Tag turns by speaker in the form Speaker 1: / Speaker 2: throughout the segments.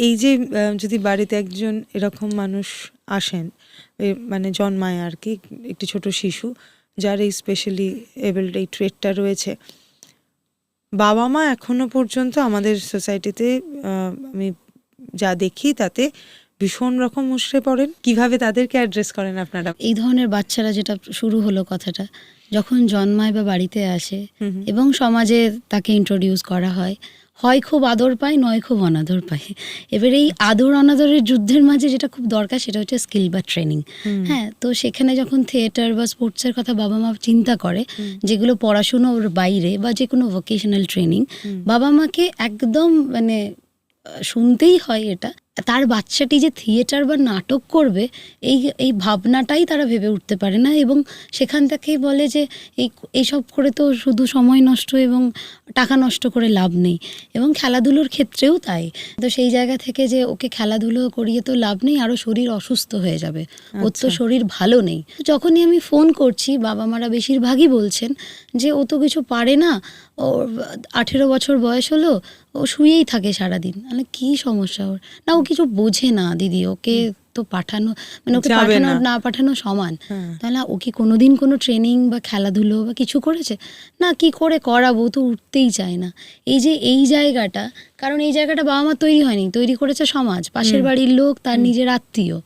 Speaker 1: এই যে যদি বাড়িতে একজন এরকম মানুষ আসেন মানে জন্মায় আর কি একটি ছোট শিশু যার এই স্পেশালি এবেলড এই ট্রেটটা রয়েছে বাবা মা এখনও পর্যন্ত আমাদের সোসাইটিতে আমি যা দেখি তাতে ভীষণ রকম মুশড়ে পড়েন কীভাবে তাদেরকে অ্যাড্রেস করেন আপনারা
Speaker 2: এই ধরনের বাচ্চারা যেটা শুরু হলো কথাটা যখন জন্মায় বা বাড়িতে আসে। এবং সমাজে তাকে ইন্ট্রোডিউস করা হয় হয় খুব আদর পায় নয় খুব অনাদর পায়। এবার এই আদর অনাদরের যুদ্ধের মাঝে যেটা খুব দরকার সেটা হচ্ছে স্কিল বা ট্রেনিং হ্যাঁ তো সেখানে যখন থিয়েটার বা স্পোর্টসের কথা বাবা মা চিন্তা করে যেগুলো পড়াশুনোর বাইরে বা যে কোনো ভোকেশনাল ট্রেনিং বাবা মাকে একদম মানে শুনতেই হয় এটা। তার বাচ্চাটি যে থিয়েটার বা নাটক করবে এই এই ভাবনাটাই তারা ভেবে উঠতে পারে না এবং সেখান থেকেই বলে যে এই এইসব করে তো শুধু সময় নষ্ট এবং টাকা নষ্ট করে লাভ নেই এবং খেলাধুলোর ক্ষেত্রেও তাই। তো সেই জায়গা থেকে যে ওকে খেলাধুলো করিয়ে তো লাভ নেই আরও শরীর অসুস্থ হয়ে যাবে। ওর তো
Speaker 1: আচ্ছা।
Speaker 2: শরীর ভালো নেই। যখনই আমি ফোন করছি বাবা মারা বেশিরভাগই বলছেন যে ও তো কিছু পারে না ওর আঠেরো বছর বয়স হলো ও শুয়েই থাকে সারাদিন। মানে কি সমস্যা ওর? না ও কিছু বোঝে না দিদি। ওকে তো পাঠানো মানে ওকে পাঠানো
Speaker 1: না।
Speaker 2: পাঠানো সমান।
Speaker 1: হ্যাঁ।
Speaker 2: তাহলে ও কি কোনোদিন কোনো ট্রেনিং বা খেলাধুলো বা কিছু করেছে? না কি করে করাবো? তো উঠতেই চায় না। এই যে এই জায়গাটা কারণ এই জায়গাটা বাবা মা তৈরি হয়নি তৈরি করেছে সমাজ। পাশের বাড়ির লোক তার নিজের আত্মীয়।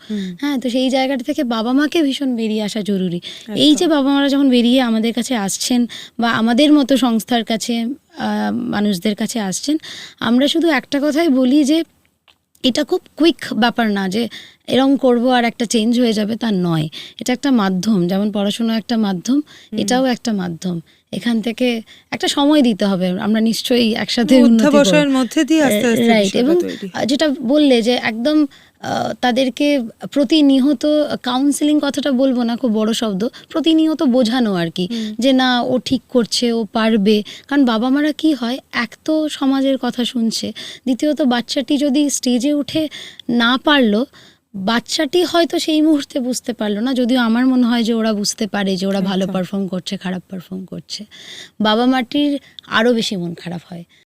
Speaker 2: হ্যাঁ তো সেই জায়গাটা থেকে বাবা মাকে ভীষণ বেরিয়ে আসা জরুরি। এই যে বাবা মারা যখন বেরিয়ে আমাদের কাছে আসছেন বা আমাদের মতো সংস্থার কাছে মানুষদের কাছে আসছেন আমরা শুধু একটা কথাই বলি যে এটা খুব কুইক ব্যাপার না যে এরম করব আর একটা চেঞ্জ হয়ে যাবে তা নয়। এটা একটা মাধ্যম যেমন পড়াশোনা একটা মাধ্যম এটাও একটা মাধ্যম। এখান থেকে একটা সময় দিতে হবে। আমরা নিশ্চয়ই একসাথে
Speaker 1: অধ্যাবসায়ের মধ্যে দিয়ে আস্তে আস্তে
Speaker 2: রাইট এবং যেটা বললে যে একদম তাদেরকে প্রতিনিয়ত কাউন্সিলিং কথাটা বলব না খুব বড় শব্দ প্রতিনিয়ত বোঝানো আর কি যে না ও ঠিক করছে ও পারবে। কারণ বাবা মারা কি হয় এক তো সমাজের কথা শুনছে দ্বিতীয়ত বাচ্চাটি যদি স্টেজে উঠে না পারল বাচ্চাটি হয়তো সেই মুহূর্তে বুঝতে পারল না যদিও আমার মনে হয় যে ওরা বুঝতে পারে যে ওরা ভালো পারফর্ম করছে খারাপ পারফর্ম করছে। বাবা মাটির আরও বেশি মন খারাপ হয়।